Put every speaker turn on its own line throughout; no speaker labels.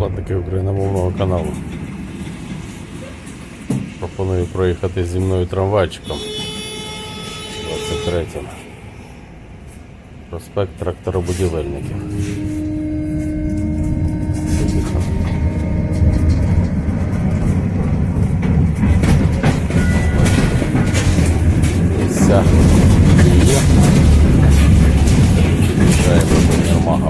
підписники україномовного каналу. Пропоную проїхати зі мною трамвайчиком 23-м. Проспект тракторобудівельників. Місця є. Приїжджаємо до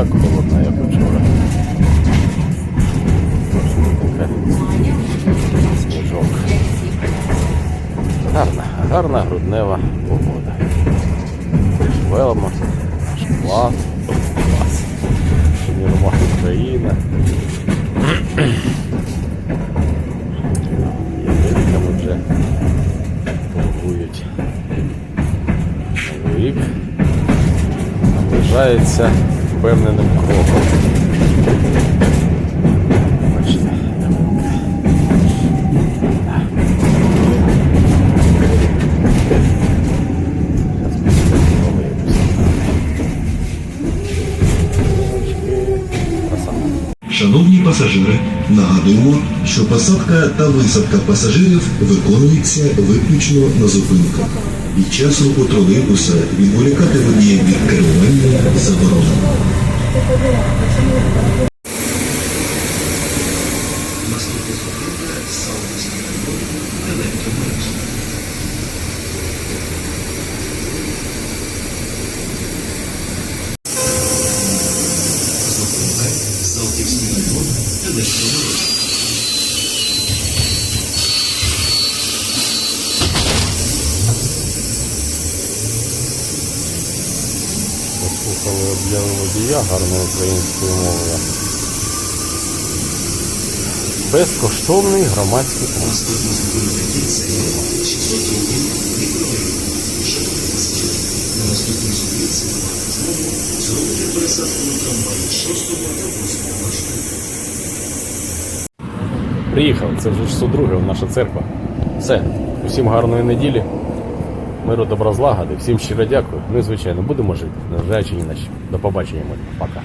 так холодно, як вчора. Сніжок. Гарна, гарна груднева погода. Велма, наш клас, клас. Нермаг Україна. Єврейками вже торгують. Рік наближається впевненим кроком. Бачите.
Шановні пасажири, нагадуємо, що посадка та висадка пасажирів виконується виключно на зупинках. Під час руху тролейбуса відволікати водія від керування заборонено. Наступна зупинка Саудівський район електромереж. Зупинка Саудівський район електромереж.
Послухали об'яви водія гарною українською мовою. Безкоштовний громадський транспорт.
Наступна зупинка кільця 601 мікрорайон. Шановні пасажири, на наступній зупинці знову зробити пересадку на трамваї 6 та 8 маршруту.
Приїхав, це вже 602 наша церква. Все, усім гарної неділі. Миру добра злагоди, всім щиро дякую. Ми, звичайно, будемо жити, незважаючи ні на що. До побачення, ми Пока.